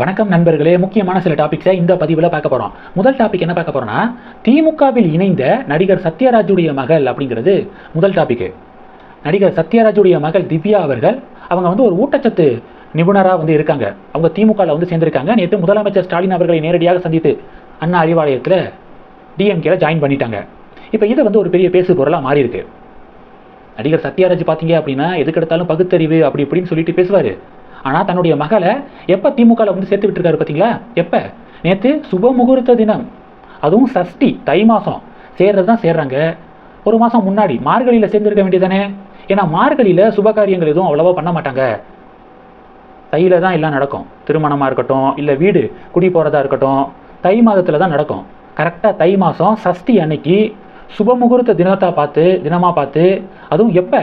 வணக்கம் நண்பர்களே. முக்கியமான சில டாபிக்ஸை இந்த பதிவில் பார்க்க போகிறோம் முதல் டாபிக் என்ன பார்க்க போகிறோம்னா திமுகவில் இணைந்த நடிகர் சத்யராஜுடைய மகள் அப்படிங்கிறது முதல் டாபிக்கு நடிகர் சத்யராஜுடைய மகள் திவ்யா அவர்கள் அவங்க வந்து ஒரு ஊட்டச்சத்து நிபுணராக வந்து இருக்காங்க. அவங்க திமுகவில் வந்து சேர்ந்திருக்காங்க. நேற்று முதலமைச்சர் ஸ்டாலின் அவர்களை நேரடியாக சந்தித்து அண்ணா அறிவாலயத்தில் டிஎம்கேல ஜாயின் பண்ணிட்டாங்க. இப்போ இது வந்து ஒரு பெரிய பேசு பொருளாக மாறி இருக்கு நடிகர் சத்யராஜ் பார்த்தீங்க அப்படின்னா எதுக்கெடுத்தாலும் பகுத்தறிவு அப்படி இப்படின்னு சொல்லிட்டு பேசுவார். ஆனால் தன்னுடைய மகளை எப்போ திமுகவில் வந்து சேர்த்து விட்டுருக்காரு பார்த்தீங்களா எப்போ? நேற்று சுப முகூர்த்த தினம். அதுவும் சஷ்டி தை மாதம் சேர்றது தான் சேர்றாங்க. ஒரு மாதம் முன்னாடி மார்கழியில் சேர்ந்துருக்க வேண்டியதானே ஏன்னா மார்கழியில் சுப காரியங்கள் எதுவும் அவ்வளோவா பண்ண மாட்டாங்க. தையில் தான் எல்லாம் நடக்கும். திருமணமாக இருக்கட்டும் இல்லை வீடு குடி போகிறதா இருக்கட்டும் தை மாதத்தில் தான் நடக்கும். கரெக்டாக தை மாதம் சஷ்டி அன்னைக்கு சுப முகூர்த்த தினத்தை பார்த்து தினமாக பார்த்து அதுவும் எப்போ?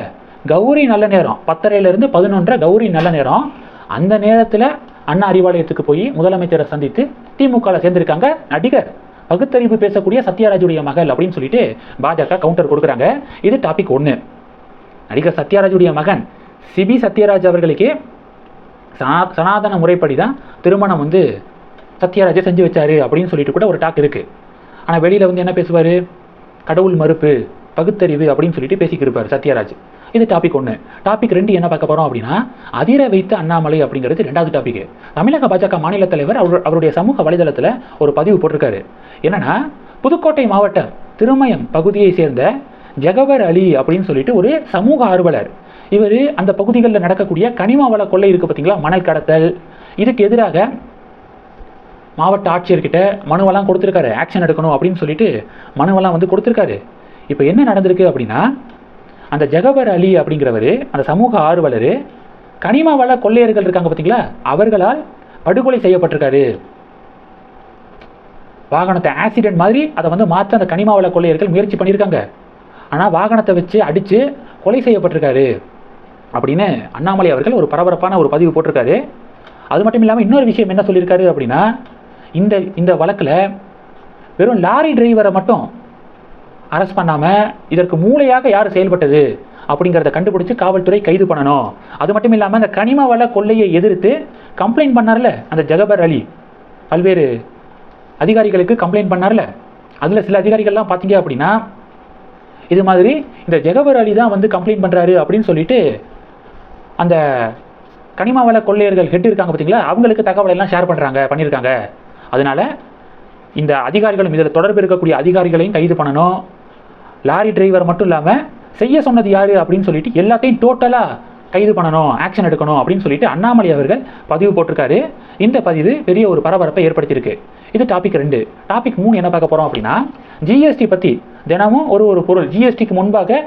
கௌரி நல்ல நேரம். பத்தரையிலேருந்து பதினொன்றரை கௌரி நல்ல நேரம். அந்த நேரத்தில் அண்ணா அறிவாலயத்துக்கு போய் முதலமைச்சரை சந்தித்து திமுகவில் சேர்ந்திருக்காங்க நடிகர். பகுத்தறிவு பேசக்கூடிய சத்யராஜுடைய மகள் அப்படின்னு சொல்லிட்டு பாஜக கவுண்டர் கொடுக்குறாங்க. இது டாபிக் ஒன்று நடிகர் சத்யராஜுடைய மகன் சிபி சத்யராஜ் அவர்களுக்கு சனா சனாதன முறைப்படி தான் திருமணம் வந்து சத்யராஜை செஞ்சு வச்சாரு அப்படின்னு சொல்லிட்டு கூட ஒரு டாக் இருக்குது ஆனால் வெளியில் வந்து என்ன பேசுவார்? கடவுள் மறுப்பு பகுத்தறிவு அப்படின்னு சொல்லிட்டு பேசிக்கிட்டு இருப்பார் சத்யராஜ். இது டாபிக் ஒன்று டாபிக் ரெண்டு என்ன பார்க்க போகிறோம் அப்படின்னா அதிர வைத்த அண்ணாமலை அப்படிங்கிறது ரெண்டாவது டாபிக் தமிழக பாஜக மாநில தலைவர் அவர் அவருடைய சமூக வலைதளத்தில் ஒரு பதிவு போட்டிருக்காரு. என்னன்னா புதுக்கோட்டை மாவட்டம் திருமயம் பகுதியை சேர்ந்த ஜெகவர் அலி அப்படின்னு சொல்லிட்டு ஒரு சமூக ஆர்வலர். இவர் அந்த பகுதிகளில் நடக்கக்கூடிய கனிம வள கொள்ளை இருக்குது பார்த்தீங்களா மணல் கடத்தல். இதுக்கு எதிராக மாவட்ட ஆட்சியர்கிட்ட மனுவெல்லாம் கொடுத்துருக்காரு. ஆக்ஷன் எடுக்கணும் அப்படின்னு சொல்லிட்டு மனுவெல்லாம் வந்து கொடுத்துருக்காரு. இப்போ என்ன நடந்திருக்கு அப்படின்னா அந்த ஜெகபர் அலி அப்படிங்கிறவர் அந்த சமூக ஆர்வலர் கனிம வள கொள்ளையர்கள் இருக்காங்க பார்த்தீங்களா அவர்களால் படுகொலை செய்யப்பட்டிருக்காரு. வாகனத்தை ஆக்சிடென்ட் மாதிரி அதை வந்து மாற்ற அந்த கனிம வள கொள்ளையர்கள் முயற்சி பண்ணியிருக்காங்க. ஆனால் வாகனத்தை வச்சு அடித்து கொலை செய்யப்பட்டிருக்காரு அப்படின்னு அண்ணாமலை அவர்கள் ஒரு பரபரப்பான ஒரு பதிவு போட்டிருக்காரு. அது மட்டும் இல்லாமல் இன்னொரு விஷயம் என்ன சொல்லியிருக்காரு அப்படின்னா இந்த இந்த வழக்கில் வெறும் லாரி டிரைவரை மட்டும் அரெஸ்ட் பண்ணாமல் இதற்கு மூளையாக யார் செயல்பட்டது அப்படிங்கிறத கண்டுபிடிச்சு காவல்துறை கைது பண்ணணும். அது மட்டும் இல்லாமல் அந்த கனிம வள கொள்ளையை எதிர்த்து கம்ப்ளைண்ட் பண்ணார்ல அந்த ஜெகபர் அலி. பல்வேறு அதிகாரிகளுக்கு கம்ப்ளைண்ட் பண்ணார்ல. அதில் சில அதிகாரிகள்லாம் பார்த்தீங்க அப்படின்னா இது மாதிரி இந்த ஜெகபர் அலி தான் வந்து கம்ப்ளைண்ட் பண்ணுறாரு அப்படின்னு சொல்லிட்டு அந்த கனிம வள கொள்ளையர்கள் ஹெட் இருக்காங்க பார்த்தீங்களா? அவங்களுக்கு தகவலை எல்லாம் ஷேர் பண்ணுறாங்க பண்ணியிருக்காங்க அதனால இந்த அதிகாரிகளும் இதில் தொடர்பு இருக்கக்கூடிய அதிகாரிகளையும் கைது பண்ணணும். லாரி டிரைவர் மட்டும் இல்லாமல் செய்ய சொன்னது யார் அப்படின்னு சொல்லிட்டு எல்லாத்தையும் டோட்டலாக கைது பண்ணணும் ஆக்ஷன் எடுக்கணும் அப்படின்னு சொல்லிட்டு அண்ணாமலை அவர்கள் பதிவு போட்டிருக்காரு. இந்த பதிவு பெரிய ஒரு பரபரப்பை ஏற்படுத்தியிருக்கு. இது டாபிக் ரெண்டு. டாபிக் மூணு என்ன பார்க்க போகிறோம் அப்படின்னா ஜிஎஸ்டி பற்றி தினமும் ஒரு ஒரு பொருள் ஜிஎஸ்டிக்கு முன்பாக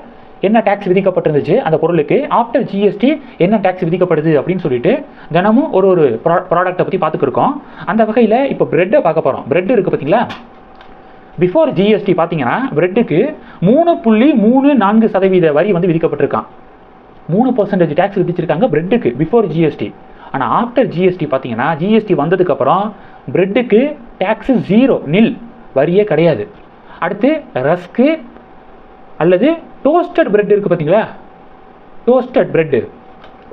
என்ன டேக்ஸ் விதிக்கப்பட்டிருந்துச்சு அந்த பொருளுக்கு ஆஃப்டர் ஜிஎஸ்டி என்ன டேக்ஸ் விதிக்கப்படுது அப்படின்னு சொல்லிட்டு தினமும் ஒரு ஒரு ப்ரா ப்ராடக்ட்டை பற்றி பார்த்துக்கிருக்கோம் அந்த வகையில் இப்போ ப்ரெட்டை பார்க்க போகிறோம் ப்ரெட் இருக்குது பார்த்தீங்களா? பிஃபோர் ஜிஎஸ்டி பார்த்தீங்கன்னா பிரெட்டுக்கு மூணு புள்ளி மூணு நான்கு சதவீத வரி வந்து விதிக்கப்பட்டிருக்கான். மூணு பர்சன்டேஜ் டேக்ஸ் விதிச்சிருக்காங்க பிரெட்டுக்கு பிஃபோர் ஜிஎஸ்டி ஆனால் ஆஃப்டர் ஜிஎஸ்டி பார்த்தீங்கன்னா ஜிஎஸ்டி வந்ததுக்கப்புறம் பிரெட்டுக்கு டேக்ஸு ஜீரோ நில் வரியே கிடையாது. அடுத்து ரஸ்க்கு அல்லது டோஸ்டட் பிரெட் இருக்குது பார்த்தீங்களா? டோஸ்டட் பிரெட்டு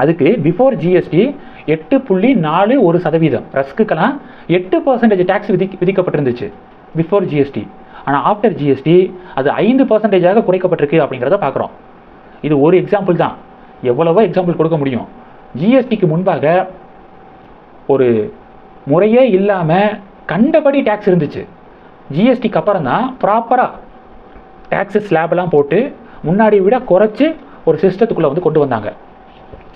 அதுக்கு பிஃபோர் ஜிஎஸ்டி எட்டு புள்ளி நாலு ஒரு சதவீதம். ரஸ்க்குக்கெல்லாம் எட்டு பர்சன்டேஜ் டேக்ஸ் விதி விதிக்கப்பட்டிருந்துச்சு. பிஃபோர் ஜிஎஸ்டி ஆனால் ஆஃப்டர் ஜிஎஸ்டி அது ஐந்து பர்சன்டேஜாக குறைக்கப்பட்டிருக்கு அப்படிங்கிறத பார்க்குறோம். இது ஒரு எக்ஸாம்பிள் தான். எவ்வளவோ எக்ஸாம்பிள் கொடுக்க முடியும். ஜிஎஸ்டிக்கு முன்பாக ஒரு முறையே இல்லாமல் கண்டபடி டேக்ஸ் இருந்துச்சு. ஜிஎஸ்டிக்கு அப்புறம் தான் ப்ராப்பராக டேக்ஸு ஸ்லாப்லாம் போட்டு முன்னாடி விட குறைச்சி ஒரு சிஸ்டத்துக்குள்ளே வந்து கொண்டு வந்தாங்க.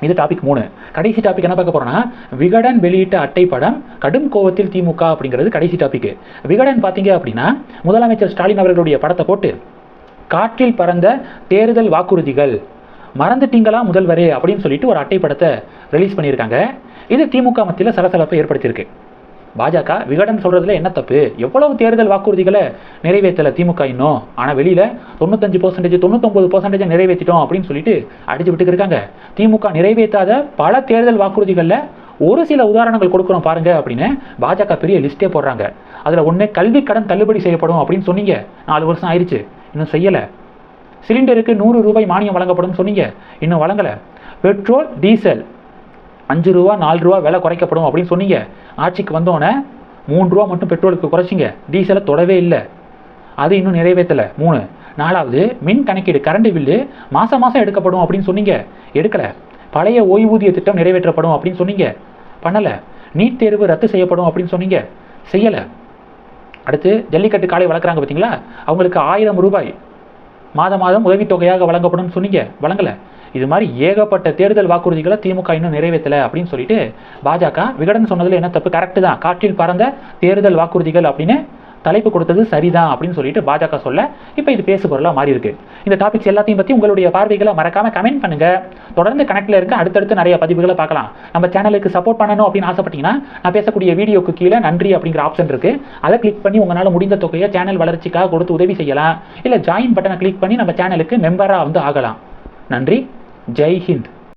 இது டாபிக் மூணு. கடைசி டாபிக் என்ன பார்க்க போறோம்னா விகடன் வெளியிட்ட அட்டை படம் கடும் கோவத்தில் திமுக அப்படிங்கிறது கடைசி டாபிக் விகடன் பார்த்தீங்க அப்படின்னா முதலமைச்சர் ஸ்டாலின் அவர்களுடைய படத்தை போட்டு காற்றில் பறந்த தேர்தல் வாக்குறுதிகள் மறந்துட்டீங்களா முதல்வரே? அப்படின்னு சொல்லிட்டு ஒரு அட்டை படத்தை ரிலீஸ் பண்ணியிருக்காங்க. இது திமுக மத்தியில் சலசலப்பை ஏற்படுத்தியிருக்கு. பாஜக விகடன் சொல்றதுல என்ன தப்பு? எவ்வளவு தேர்தல் வாக்குறுதிகளை நிறைவேற்றல திமுக இன்னும்? ஆனால் வெளியில தொண்ணூத்தஞ்சு பர்சன்டேஜ் தொண்ணூத்தொம்பது பர்சன்டேஜ் நிறைவேற்றிட்டோம் அப்படின்னு சொல்லிட்டு அடிச்சு விட்டு இருக்காங்க. திமுக நிறைவேற்றாத பல தேர்தல் வாக்குறுதிகளில் ஒரு சில உதாரணங்கள் கொடுக்குறோம் பாருங்க அப்படின்னு பாஜக பெரிய லிஸ்டே போடுறாங்க. அதில் ஒன்று கல்வி கடன் தள்ளுபடி செய்யப்படும் அப்படின்னு சொன்னீங்க. நாலு வருஷம் ஆயிடுச்சு. இன்னும் செய்யலை. சிலிண்டருக்கு நூறு ரூபாய் மானியம் வழங்கப்படும் சொன்னீங்க. இன்னும் வழங்கலை. பெட்ரோல் டீசல் அஞ்சு ரூபா நாலு ரூபா விலை குறைக்கப்படும் அப்படின்னு சொன்னீங்க. ஆட்சிக்கு வந்தோடனே மூணு ரூபா மட்டும் பெட்ரோலுக்கு குறைச்சிங்க. டீசலை தொடவே இல்லை. அது இன்னும் நிறைவேற்றலை. மூணு. நாலாவது மின் கணக்கீடு கரண்ட் பில்லு மாதம் மாதம் எடுக்கப்படும் அப்படின்னு சொன்னீங்க. எடுக்கலை. பழைய ஓய்வூதிய திட்டம் நிறைவேற்றப்படும் அப்படின்னு சொன்னீங்க. பண்ணலை. நீட் தேர்வு ரத்து செய்யப்படும் அப்படின்னு சொன்னீங்க. செய்யலை. அடுத்து ஜல்லிக்கட்டு காலை வளர்க்குறாங்க பார்த்தீங்களா அவங்களுக்கு ஆயிரம் ரூபாய். மாதம் மாதம் உதவித்தொகையாக வழங்கப்படும்னு சொன்னீங்க. வழங்கலை. இது மாதிரி ஏகப்பட்ட தேர்தல் வாக்குறுதிகளை திமுக இன்னும் நிறைவேற்றலை அப்படின்னு சொல்லிட்டு பாஜக விகடன் சொன்னதில் என்ன தப்பு? கரெக்டு தான். காற்றில் பறந்த தேர்தல் வாக்குறுதிகள் அப்படின்னு தலைப்பு கொடுத்தது சரிதான் அப்படின்னு சொல்லிட்டு பாஜக சொல்ல இப்போ இது பேசு பொருளாக மாறி இருக்கு இந்த டாபிக்ஸ் எல்லாத்தையும் பற்றி உங்களுடைய பார்வைகளை மறக்காம கமெண்ட் பண்ணுங்க. தொடர்ந்து கனெக்டில் இருக்க அடுத்தடுத்து நிறைய பதிவுகளை பார்க்கலாம். நம்ம சேனலுக்கு சப்போர்ட் பண்ணணும் அப்படின்னு ஆசைப்பட்டீங்கன்னா நான் பேசக்கூடிய வீடியோக்கு கீழே நன்றி அப்படிங்கிற ஆப்ஷன் இருக்கு. அதை கிளிக் பண்ணி உங்களால் முடிந்த தொகையை சேனல் வளர்ச்சிக்காக கொடுத்து உதவி செய்யலாம். இல்லை ஜாயின் பட்டனை கிளிக் பண்ணி நம்ம சேனலுக்கு மெம்பராக வந்து ஆகலாம். நன்றி. ಜೈ ಹಿಂದ್